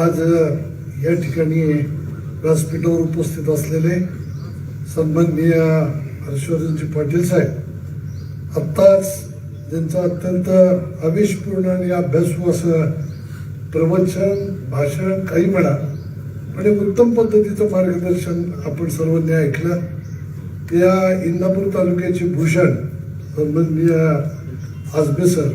आज या ठिकाणी व्यासपीठावर उपस्थित असलेले सन्माननीय हर्षवर्धनजी पाटील साहेब आत्ताच ज्यांचं अत्यंत आवेशपूर्ण आणि अभ्यासू असं प्रवचन भाषण काही म्हणा पण उत्तम पद्धतीचं मार्गदर्शन आपण सर्वांनी ऐकलं. या इंदापूर तालुक्याचे भूषण सन्माननीय आजबे सर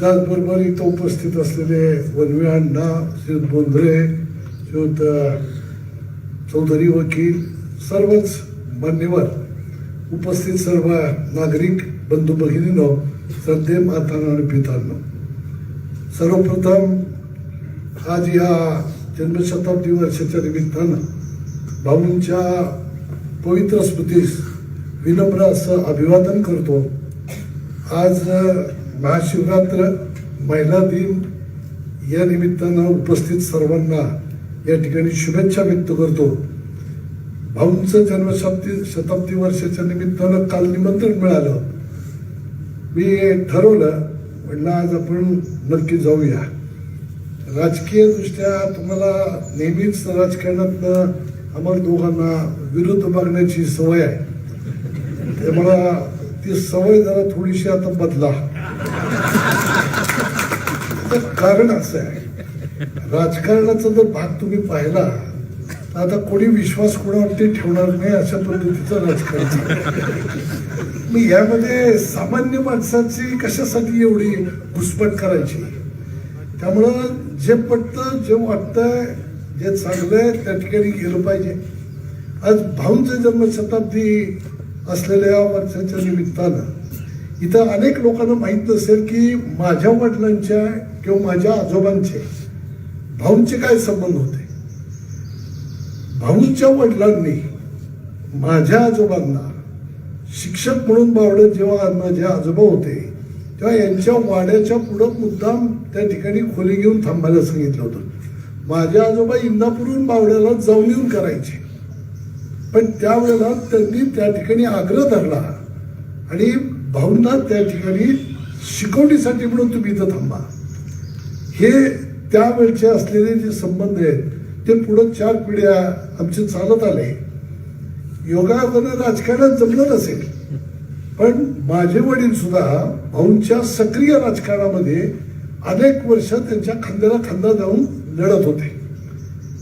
त्याचबरोबर इथं उपस्थित असलेले वनवे अण्णा श्रीयुत बोंद्रे श्रीयुत चौधरी वकील सर्वच मान्यवर उपस्थित सर्व नागरिक बंधू भगिनीनो श्रद्धे मातांना आणि पितांनो सर्वप्रथम आज या जन्मशताब्दी वर्षाच्या निमित्तानं भाऊंच्या पवित्र स्मृतीस विनम्र असं अभिवादन करतो. आज महाशिवरात्र महिला दिन या निमित्तानं उपस्थित सर्वांना या ठिकाणी शुभेच्छा व्यक्त करतो. भाऊंचं जन्मशताब्दी शताब्दी वर्षाच्या निमित्तानं काल निमंत्रण मिळालं. मी ठरवलं म्हटलं आज आपण नक्की जाऊया. राजकीयदृष्ट्या तुम्हाला नेहमीच राजकारणातनं आम्हाला दोघांना विरुद्ध मागण्याची सवय आहे. ते मला ती सवय जरा थोडीशी आता बदला. कारण असं आहे. राजकारणाचा जर भाग तुम्ही पाहिला तर आता कोणी विश्वास कोणावरती ठेवणार नाही अशा पद्धतीचं राजकारण मी यामध्ये सामान्य माणसाची कशासाठी एवढी घुसपट करायची? त्यामुळं जे पटतं जे वाटतंय जे चांगलंय त्या ठिकाणी गेलं पाहिजे. आज भाऊंचे जन्मशताब्दी असलेल्या वर्षाच्या निमित्तानं इथं अनेक लोकांना माहीत नसेल की माझ्या वडिलांच्या किंवा माझ्या आजोबांचे भाऊंचे काय संबंध होते? भाऊंच्या वडिलांनी माझ्या आजोबांना शिक्षक म्हणून बावडत जेव्हा माझे आजोबा होते तेव्हा यांच्या वाड्याच्या पुढं मुद्दाम त्या ठिकाणी खोली घेऊन थांबायला सांगितलं होतं. माझे आजोबा इंदापूरहून बावड्याला जाऊन येऊन करायचे. पण त्यावेळेला त्यांनी त्या ठिकाणी आग्रह धरला आणि भाऊंना त्या ठिकाणी शिकवणीसाठी म्हणून तुम्ही इथं थांबा. हे त्यावेळचे असलेले जे संबंध आहेत ते पुढं चार पिढ्या आमचे चालत आले. योगायोगानं राजकारणात जमलं नसेल. पण माझे वडील सुद्धा भाऊंच्या सक्रिय राजकारणामध्ये अनेक वर्ष त्यांच्या खांद्याला खांदा जाऊन लढत होते.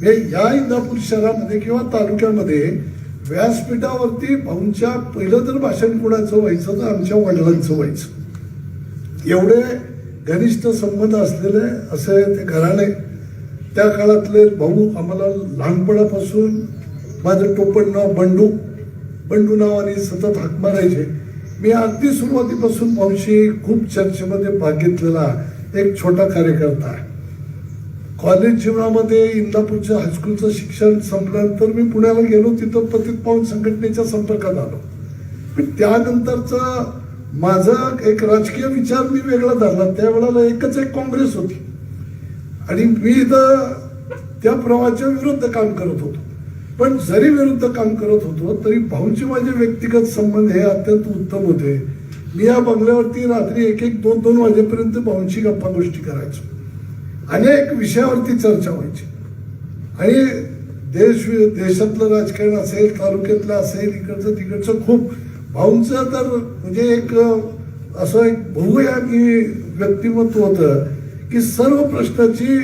हे या इंदापूर शहरामध्ये किंवा तालुक्यामध्ये व्यासपीठावरती भाऊंच्या पहिलं तर भाषण कोणाचं व्हायचं तर आमच्या वडिलांचं व्हायचं. एवढे घनिष्ठ संबंध असलेले असे ते घराणे. त्या काळातले भाऊ आम्हाला लहानपणापासून माझं टोपण नाव बंडू. बंडू नावाने सतत हाक मारायचे. मी अगदी सुरुवातीपासून भाऊशी खूप चर्चेमध्ये भाग घेतलेला एक छोटा कार्यकर्ता आहे. कॉलेज जीवनामध्ये इंदापूरच्या हायस्कूलचं शिक्षण संपल्यानंतर मी पुण्याला गेलो तिथं पतित पावन संघटनेच्या संपर्कात आलो. पण त्यानंतरचा माझा एक राजकीय विचार मी वेगळा धरला. त्यावेळेला एकच एक काँग्रेस होती. आणि मी इथं त्या प्रवाहाच्या विरुद्ध काम करत होतो. पण जरी विरुद्ध काम करत होतो तरी भाऊंचे माझे व्यक्तिगत संबंध हे अत्यंत उत्तम होते. मी या बंगल्यावरती रात्री एक एक दोन दोन वाजेपर्यंत भाऊंची गप्पा गोष्टी करायचो. अनेक विषयावरती चर्चा व्हायची. आणि देश देशातलं राजकारण असेल तालुक्यातलं असेल इकडचं तिकडचं खूप भाऊंचं तर म्हणजे एक असं एक बहुयागी व्यक्तिमत्व होतं की सर्व प्रश्नाची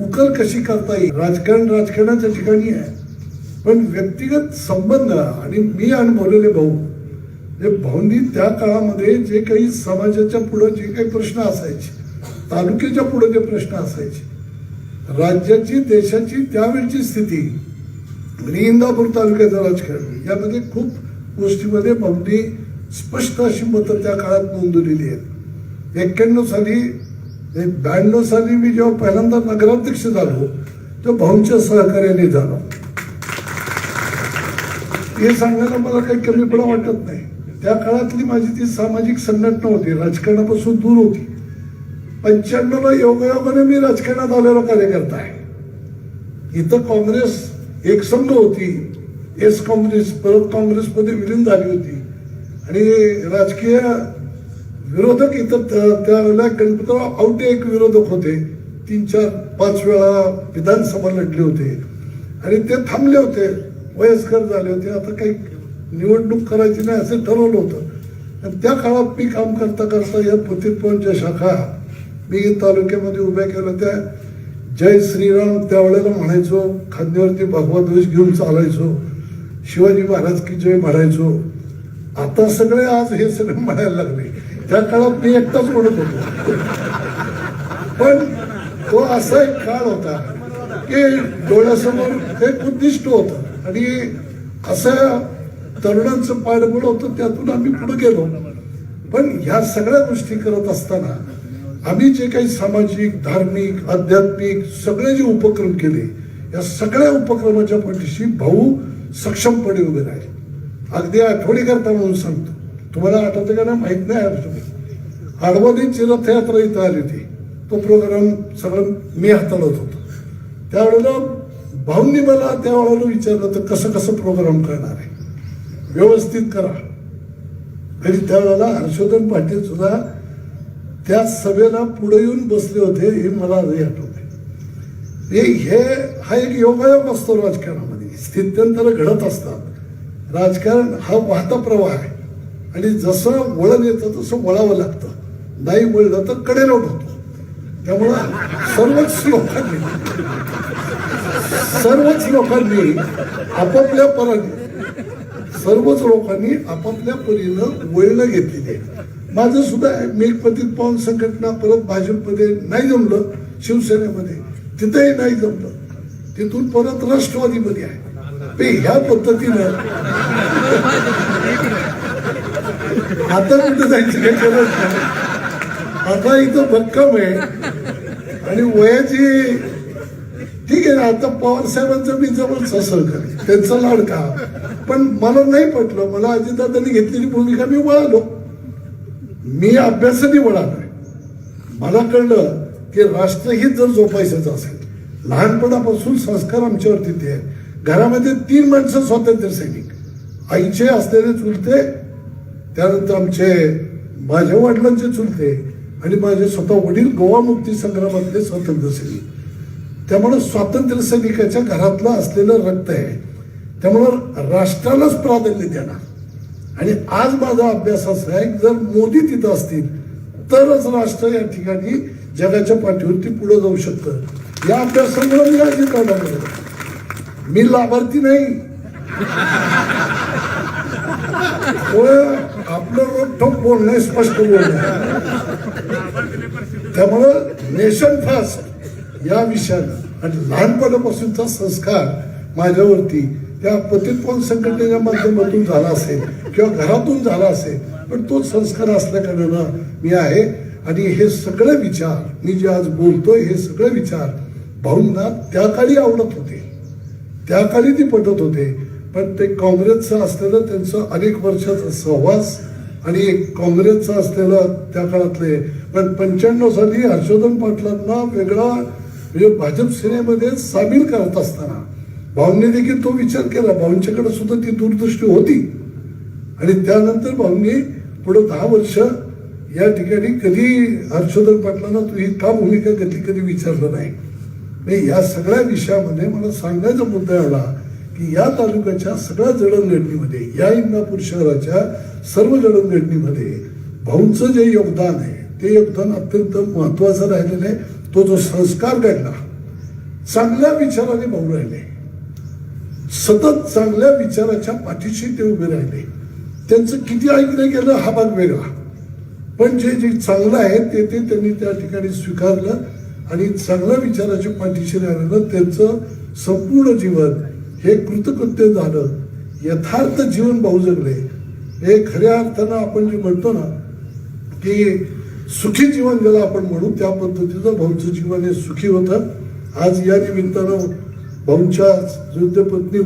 उकल कशी करता येईल? राजकारण राजकारणाच्या ठिकाणी आहे. पण व्यक्तिगत संबंध आणि मी अनुभवलेले भाऊ हे भाऊंनी त्या काळामध्ये जे काही समाजाच्या पुढं जे काही प्रश्न असायचे तालुक्याच्या पुढे जे प्रश्न असायचे राज्याची देशाची त्यावेळची स्थिती आणि इंदापूर तालुक्याचं राजकारण यामध्ये खूप गोष्टीमध्ये भाऊंनी स्पष्ट अशी मतं त्या काळात नोंदवलेली आहेत. एक्क्याण्णव साली ब्याण्णव साली मी जेव्हा पहिल्यांदा नगराध्यक्ष झालो तेव्हा भाऊंच्या सहकार्याने झालो. हे सांगायला मला काही कमीपणा वाटत नाही. त्या काळातली माझी ती सामाजिक संघटना होती राजकारणापासून दूर होती. पंच्याण्णवला योगायोगाने मी राजकारणात आलेलो कार्यकर्ता आहे. इथं काँग्रेस एकसंघ होती. एस काँग्रेस परत काँग्रेसमध्ये विलीन झाली होती. आणि राजकीय विरोधक इथं त्यावेळेला गणपतराव आवटे एक विरोधक होते. तीन चार पाच वेळा विधानसभा लढले होते. आणि ते थांबले होते. वयस्कर झाले होते. आता काही निवडणूक करायची नाही असं ठरवलं होतं. आणि त्या काळात मी काम करता करता या पतितपवनच्या शाखा मी तालुक्यामध्ये उभ्या केल्या त्या जय श्रीराम त्यावेळेला म्हणायचो खांद्यावरती भगवा ध्वज घेऊन चालायचो शिवाजी महाराज की जय म्हणायचो. आता सगळे आज हे सगळे म्हणायला लागले. त्या काळात मी एकटाच म्हणत होतो. पण तो असा एक काळ होता की डोळ्यासमोर एक उद्दिष्ट होतं. आणि असं तरुणांचं पाठबळ होतं त्यातून आम्ही पुढे गेलो. पण ह्या सगळ्या गोष्टी करत असताना आम्ही जे काही सामाजिक धार्मिक आध्यात्मिक सगळे जे उपक्रम केले या सगळ्या उपक्रमाच्या पाठीशी भाऊ सक्षमपणे उभे राहिले. अगदी आठवणी करता म्हणून सांगतो. तुम्हाला आठवतं का नाही? माहीत नाही आठवत आडवानीची रथयात्रा इथं आली होती. तो प्रोग्राम सगळं मी हाताळत होतो. त्यावेळेला भाऊंनी मला त्यावेळेला विचारलं तर कसं कसं प्रोग्राम करणार आहे? व्यवस्थित करा. आणि त्यावेळेला हर्षवर्धन पाटील सुद्धा त्या सभेला पुढे येऊन बसले होते हे मला आजही आठवते. हे हे हा एक योगायोग असतो राजकारणामध्ये. स्थित्यंतर घडत असतात. राजकारण हा वाहता प्रवाह आहे. आणि जसं वळण येतं तसं वळावं लागतं. नाही वळलं तर कडेलोट होतो. त्यामुळं सर्वच लोकांनी सर्वच लोकांनी आपापल्या पराने सर्वच लोकांनी आपापल्या परीनं वळणं घेतलेली आहे माझं सुद्धा आहे मी संघटना परत भाजपमध्ये नाही जमलं शिवसेनेमध्ये. तिथंही नाही जमलं. तिथून परत राष्ट्रवादीमध्ये आहे. ते ह्या पद्धतीनं आता कुठं जायचं काही गरज नाही. आता इथं भक्कम आहे. आणि वयाची ठीक आहे ना आता पवार साहेबांचं मी जवळच सहकारी त्यांचा लाडका. पण मला नाही पटलं. मला अजितदादांनी घेतलेली भूमिका मी वळालो. मी अभ्यासाने वळालो मला कळलं की राष्ट्रहित जर जोपायचं असेल लहानपणापासून संस्कार आमच्यावरती ते आहे घरामध्ये तीन माणसं स्वातंत्र्य सैनिक. आईचे असलेले चुलते त्यानंतर आमचे माझ्या वडिलांचे चुलते आणि माझे स्वतः वडील गोवा मुक्ती संग्रामातले स्वातंत्र्य सैनिक. त्यामुळं स्वातंत्र्य सैनिकाच्या घरातलं असलेलं रक्त आहे. त्यामुळं राष्ट्रालाच प्राधान्य देणार. आणि आज माझा अभ्यास असा आहे जर मोदी तिथं असतील तरच राष्ट्र या ठिकाणी जगाच्या पाठीवरती पुढे जाऊ शकतं. या अभ्यासामुळे मी अजित दादा मी लाभार्थी नाही. आपलं रोखोक बोलणं स्पष्ट बोलणं त्यामुळं नेशन फास्ट या विषयानं आणि लहानपणापासूनचा संस्कार माझ्यावरती त्या पतितपवन संघटनेच्या माध्यमातून झाला असेल किंवा घरातून झाला असेल पण तो संस्कार असल्या कारणानं मी आहे. आणि हे सगळे विचार मी जे आज बोलतोय हे सगळे विचार भाऊंना त्या काळी आवडत होते. त्या काळी ती पटत होते. पण ते काँग्रेसचं असलेलं त्यांचं अनेक वर्षाचा सहवास आणि काँग्रेसचं असलेलं त्या काळातले पण पंच्याण्णव साली हर्षवर्धन पाटलांना वेगळा म्हणजे भाजप सेनेमध्ये सामील करत असताना भाऊंनी देखील तो विचार केला. भाऊंच्याकडे सुद्धा ती दूरदृष्टी होती. आणि त्यानंतर भाऊंनी पुढे दहा वर्ष या ठिकाणी कधी हर्षोदन पाटलांना तू ही का भूमिका घेतली कधी विचारलं नाही? नाही या सगळ्या विषयामध्ये मला सांगायचा मुद्दा एवढा की या तालुक्याच्या सगळ्या जडणघडणीमध्ये या इंदापूर शहराच्या सर्व जडणघडणीमध्ये भाऊंचं जे योगदान आहे ते योगदान अत्यंत महत्वाचं राहिलेलं आहे. तो जो संस्कार घडला चांगल्या विचाराने भाऊ राहिले. सतत चांगल्या विचाराच्या पाठीशी ते उभे राहिले. त्यांचं किती ऐकलं गेलं हा भाग वेगळा. पण जे जे चांगलं आहे ते ते त्यांनी त्या ठिकाणी स्वीकारलं आणि चांगल्या विचाराच्या पाठीशी राहिल्यानं त्यांचं संपूर्ण जीवन हे कृतकृत्य झालं. यथार्थ जीवन भाऊ जगले. हे खऱ्या अर्थानं आपण जे म्हणतो ना की सुखी जीवन ज्याला आपण म्हणू त्या पद्धतीचं भाऊचं जीवन हे सुखी होतं. आज या निमित्तानं भाऊंच्या वृद्ध पत्नी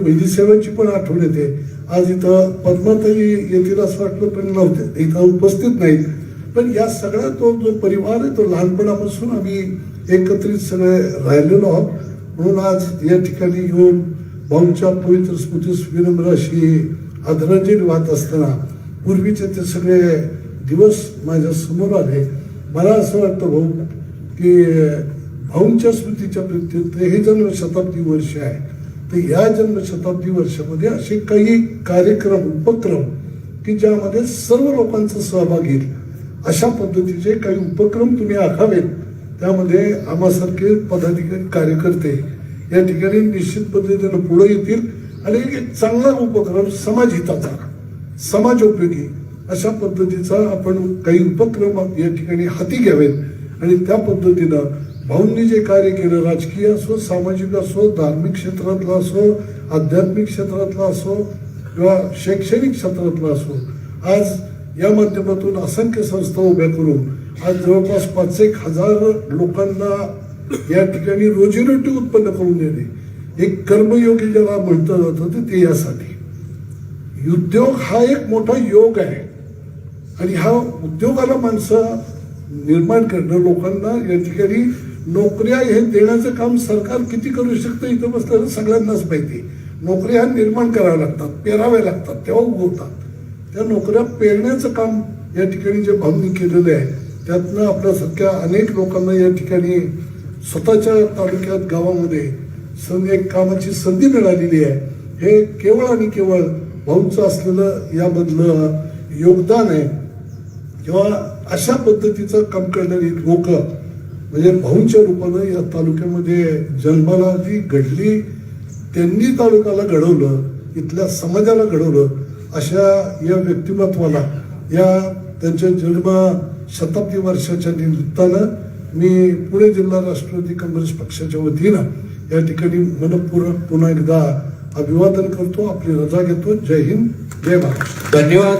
पण आठवण येते. आज इथं पद्माताई येतील असं वाटलं पण नव्हते. इथं उपस्थित नाहीत. पण या सगळ्या तो जो परिवार आहे तो लहानपणापासून आम्ही एकत्रित सगळे राहिलेलो आहोत. म्हणून आज या ठिकाणी येऊन भाऊंच्या पवित्र स्मृतीस विनम्र अशी आदरांजली वाहत असताना पूर्वीचे ते सगळे दिवस माझ्यासमोर आले. मला असं वाटतं भाऊ की भाऊंच्या स्मृतीच्या प्रीत्यर्थ हे जन्मशताब्दी वर्ष आहे. तर या जन्मशताब्दी वर्षामध्ये असे काही कार्यक्रम उपक्रम की ज्यामध्ये सर्व लोकांचा सहभाग येईल. अशा पद्धतीचे काही उपक्रम तुम्ही आखावेत. त्यामध्ये आम्हासारखे पदाधिकारी कार्यकर्ते या ठिकाणी निश्चित पद्धतीनं पुढे येतील आणि एक चांगला उपक्रम समाजहिताचा समाजोपयोगी अशा पद्धतीचा आपण काही उपक्रम या ठिकाणी हाती घ्यावेत. आणि त्या पद्धतीनं भाऊंनी जे कार्य केलं राजकीय असो सामाजिक असो धार्मिक क्षेत्रातलं असो आध्यात्मिक क्षेत्रातलं असो किंवा शैक्षणिक क्षेत्रातलं असो आज या माध्यमातून असंख्य संस्था उभ्या करून आज जवळपास पाच एक हजार लोकांना या ठिकाणी रोजीरोटी उत्पन्न करून देणे एक कर्मयोगी ज्याला म्हटलं जातं ते ते यासाठी उद्योग हा एक मोठा योग आहे. आणि हा उद्योगाला माणसं निर्माण करणं लोकांना या ठिकाणी नोकऱ्या हे देण्याचं काम सरकार किती करू शकतं इथं बसल्यानं सगळ्यांनाच माहिती नोकऱ्या निर्माण कराव्या लागतात पेराव्या लागतात तेव्हा उगवतात. त्या नोकऱ्या पेरण्याचं काम या ठिकाणी जे भावनी केलेलं आहे त्यातनं आपल्यासारख्या अनेक लोकांना या ठिकाणी स्वतःच्या तालुक्यात गावामध्ये सं एक कामाची संधी मिळालेली आहे. हे केवळ आणि केवळ भाऊचं असलेलं यामधलं योगदान आहे. किंवा अशा पद्धतीचं काम करणारी लोकं म्हणजे भाऊंच्या रूपानं या तालुक्यामध्ये जन्माला जी घडली त्यांनी तालुक्याला घडवलं इथल्या समाजाला घडवलं अशा या व्यक्तिमत्वाला या त्यांच्या जन्म शताब्दी वर्षाच्या निमित्तानं मी पुणे जिल्हा राष्ट्रवादी काँग्रेस पक्षाच्या वतीनं या ठिकाणी मनपूर्वक पुन्हा एकदा अभिवादन करतो आपली रजा घेतो. जय हिंद जय महाराष्ट्र. धन्यवाद.